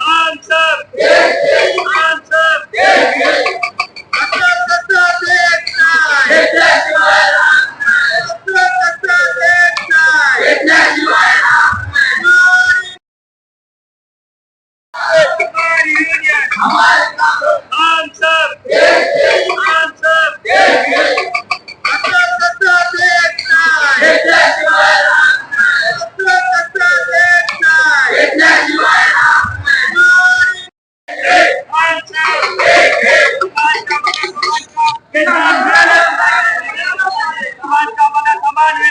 Answer! Answer!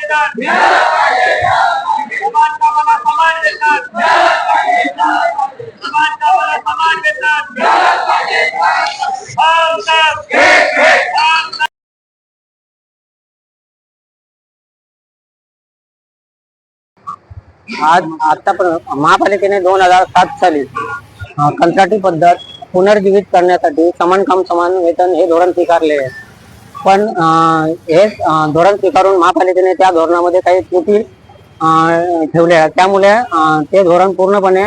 देतात. समान समान आज आता महापालिकेने दोन हजार सात साली कंत्राटी पद्धत पुनर्जीवित करण्यासाठी समान काम समान वेतन हे धोरण स्वीकारले आहे. पण हे धोरण स्वीकारून महापालिकेने त्या धोरणामध्ये काही त्रुटी ठेवल्या त्यामुळे ते धोरण पूर्णपणे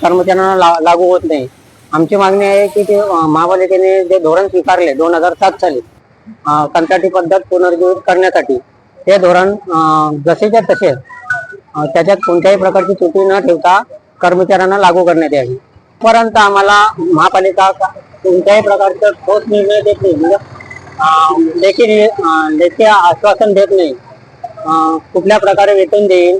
कर्मचाऱ्यांना लागू होत नाही. आमची मागणी आहे की ते महापालिकेने जे धोरण स्वीकारले दोन हजार सात साली कंत्राटी पद्धत पुनर्जीवित करण्यासाठी ते धोरण जसेच्या तसे त्याच्यात कोणत्याही प्रकारची त्रुटी न ठेवता कर्मचाऱ्यांना लागू करण्यात यावी. परंतु आम्हाला महापालिका कोणत्याही प्रकारचा ठोस निर्णय देत नाही. म्हणजे लेखी लेखी आश्वासन देत नाही. कुठल्या प्रकारे वेतन देईल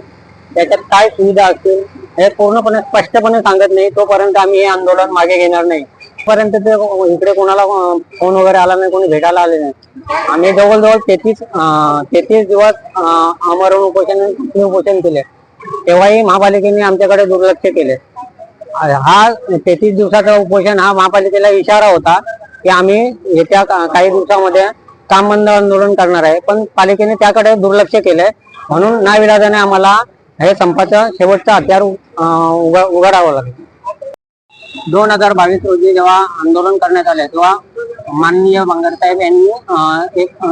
त्याच्यात काय सुविधा असतील हे पूर्णपणे स्पष्टपणे सांगत नाही. तोपर्यंत आम्ही हे आंदोलन मागे घेणार नाही. पर्यंत ते इकडे कोणाला फोन वगैरे आला नाही कोणी भेटायला आले नाही. आम्ही जवळजवळ तेहतीस तेहतीस दिवस अमरण आमरण उपोषण उपोषण केले. तेव्हाही महापालिकेने आमच्याकडे दुर्लक्ष केले. हा तेहतीस दिवसाचा उपोषण हा महापालिकेला इशारा होता. की आम्ही येत्या काही दिवसामध्ये काम बंद आंदोलन करणार आहे. पण पालिकेने त्याकडे दुर्लक्ष केलंय. म्हणून नाविलाजाने आम्हाला हे संपाचं शेवटचं हत्यार उघडावं लागेल. दोन हजार बावीस रोजी जेव्हा आंदोलन करण्यात आले तेव्हा माननीय बांगरसाहेब यांनी एक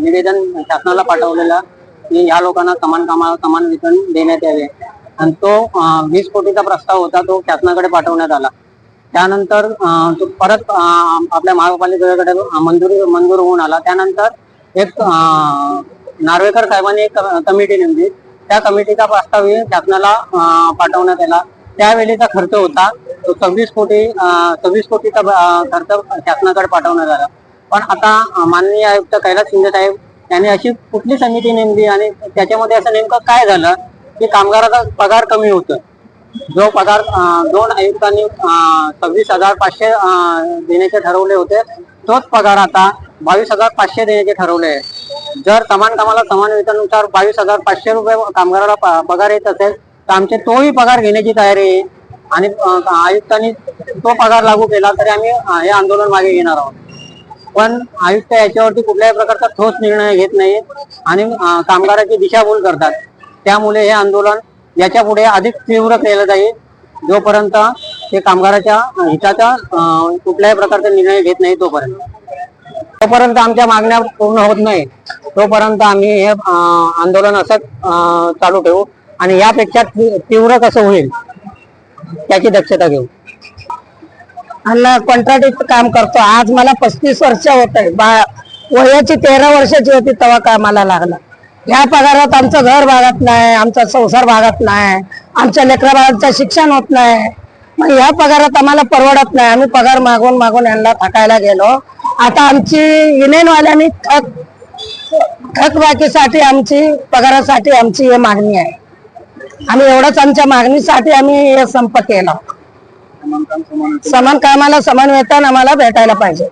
निवेदन शासनाला पाठवलेलं की या लोकांना समान कामाला समान वेतन देण्यात यावे. आणि तो वीस कोटीचा प्रस्ताव होता तो शासनाकडे पाठवण्यात आला. त्यानंतर तो परत आपल्या महापालिकेकडे मंजुरी मंजूर होऊन आला. त्यानंतर एक नार्वेकर साहेबांनी एक कमिटी नेमली. त्या कमिटीचा प्रस्ताव शासनाला पाठवण्यात आला. त्यावेळेचा खर्च होता तो सव्वीस कोटी सव्वीस कोटीचा खर्च शासनाकडे पाठवण्यात आला. पण आता माननीय आयुक्त कैलास शिंदे साहेब यांनी अशी कुठली समिती नेमली आणि त्याच्यामध्ये असं नेमकं काय झालं की कामगाराचा पगार कमी होतो जो पगार दोन आयुक्तांनी सव्वीस हजार पाचशे देण्याचे ठरवले होते तोच पगार आता बावीस हजार पाचशे देण्याचे ठरवले आहे. जर समान कामाला समान वेतनानुसार बावीस हजार पाचशे रुपये कामगाराला पगार येत असेल तर आमचे तोही पगार घेण्याची तयारी आहे. आणि आयुक्तांनी तो पगार लागू केला तरी आम्ही हे आंदोलन मागे घेणार आहोत. पण आयुक्त याच्यावरती कुठल्याही प्रकारचा ठोस निर्णय घेत नाही आणि कामगाराची दिशाभूल करतात. त्यामुळे हे आंदोलन याच्यापुढे अधिक तीव्र केलं जाईल. जोपर्यंत ते कामगाराच्या हिताचा कुठल्याही प्रकारचा निर्णय घेत नाही तोपर्यंत. तोपर्यंत आमच्या मागण्या पूर्ण होत नाही तोपर्यंत आम्ही हे आंदोलन असंच चालू ठेवू आणि यापेक्षा तीव्र कसं होईल त्याची दक्षता घेऊ. हल्ला कंत्राटीचं काम करतो. आज मला पस्तीस वर्ष होत आहे बा वयाची तेरा वर्षाची होती तेव्हा कामाला लागला. या पगारात आमचं घर भागत नाही आमचा संसार भागत नाही आमच्या लेकरा बाळांचं शिक्षण होत नाही. मग या पगारात आम्हाला परवडत नाही. आम्ही पगार मागून मागून यांना थकायला गेलो. आता आमची युनियनवाल्यांनी थक थकबाकीसाठी आमची पगारासाठी आमची हे मागणी आहे. आम्ही एवढंच आमच्या मागणीसाठी आम्ही हे संप केला. समान कामाला समान वेतन आम्हाला भेटायला पाहिजे.